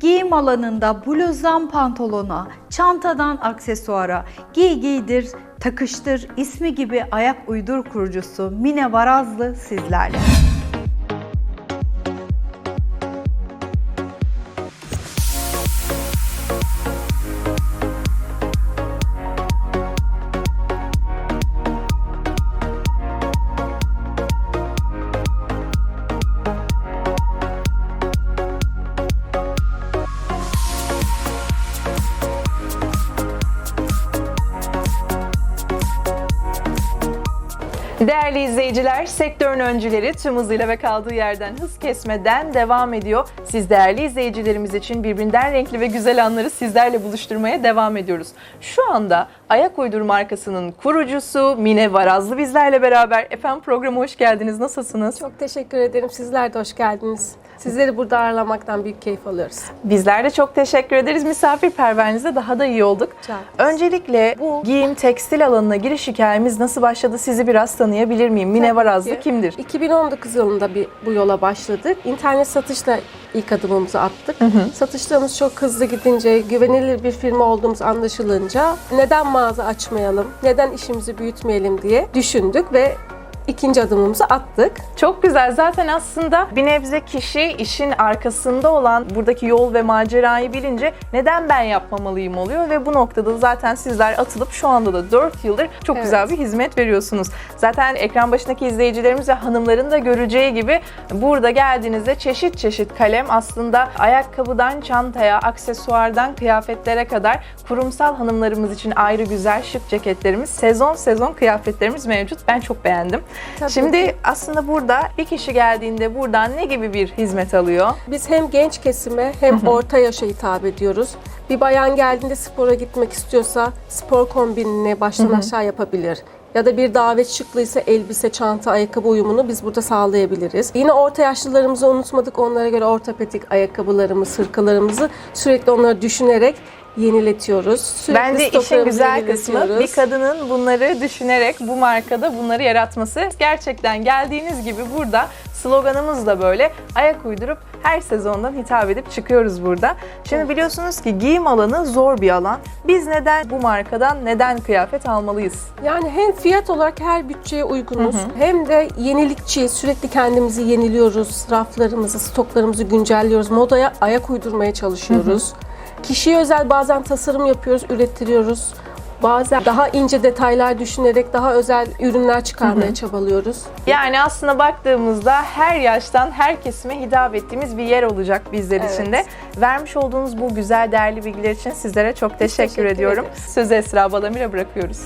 Giyim alanında bluzdan pantolona, çantadan aksesuara, giy giydir, takıştır ismi gibi ayak uydur kurucusu Mine Varazlı sizlerle. Değerli izleyiciler, sektörün öncüleri tüm hızıyla ve kaldığı yerden hız kesmeden devam ediyor. Siz değerli izleyicilerimiz için birbirinden renkli ve güzel anları sizlerle buluşturmaya devam ediyoruz. Şu anda Ayak Uydur markasının kurucusu Mine Varazlı bizlerle beraber. Efendim programa hoş geldiniz. Nasılsınız? Çok teşekkür ederim. Sizler de hoş geldiniz. Sizleri burada ağırlamaktan büyük keyif alıyoruz. Bizler de çok teşekkür ederiz. Misafirperverinizde daha da iyi olduk. Ederiz. Öncelikle bu giyim tekstil alanına giriş hikayemiz nasıl başladı? Sizi biraz tanıyabilir miyim? Mine Varazlı ki. kimdir? 2019 yılında bir bu yola başladık. İnternet satışla ilk adımımızı attık. Satışlarımız çok hızlı gidince, güvenilir bir firma olduğumuz anlaşılınca neden mağaza açmayalım, neden işimizi büyütmeyelim diye düşündük ve ikinci adımımızı attık. Çok güzel. Zaten aslında bir nebze kişi işin arkasında olan buradaki yol ve macerayı bilince neden ben yapmamalıyım oluyor ve bu noktada zaten sizler atılıp şu anda da 4 yıldır çok Evet. güzel bir hizmet veriyorsunuz. Zaten ekran başındaki izleyicilerimiz ve hanımların da göreceği gibi burada geldiğinizde çeşit çeşit kalem aslında ayakkabıdan çantaya, aksesuardan kıyafetlere kadar kurumsal hanımlarımız için ayrı güzel şık ceketlerimiz, sezon sezon kıyafetlerimiz mevcut. Ben çok beğendim. Tabii Şimdi aslında burada bir kişi geldiğinde buradan ne gibi bir hizmet alıyor? Biz hem genç kesime hem orta yaşa hitap ediyoruz. Bir bayan geldiğinde spora gitmek istiyorsa spor kombinini baştan aşağı yapabilir. Ya da bir davet şıklıysa elbise, çanta, ayakkabı uyumunu biz burada sağlayabiliriz. Yine orta yaşlılarımızı unutmadık. Onlara göre ortopedik ayakkabılarımız, hırkalarımızı sürekli onları düşünerek yeniletiyoruz. Sürekli Bence işin güzel kısmı bir kadının bunları düşünerek bu markada bunları yaratması. Gerçekten geldiğiniz gibi burada sloganımız da böyle ayak uydurup her sezondan hitap edip çıkıyoruz burada. Şimdi biliyorsunuz ki giyim alanı zor bir alan. Biz neden bu markadan neden kıyafet almalıyız? Yani hem fiyat olarak her bütçeye uygunuz hem de yenilikçi sürekli kendimizi yeniliyoruz. Raflarımızı, stoklarımızı güncelliyoruz. Modaya ayak uydurmaya çalışıyoruz. Kişiye özel bazen tasarım yapıyoruz, ürettiriyoruz. Bazen daha ince detaylar düşünerek daha özel ürünler çıkarmaya çabalıyoruz. Yani aslında baktığımızda her yaştan her kesime hitap ettiğimiz bir yer olacak bizler Evet. için de. Vermiş olduğunuz bu güzel değerli bilgiler için sizlere çok teşekkür, teşekkür ediyorum. ederiz. Sözü Esra Balamir'e bırakıyoruz.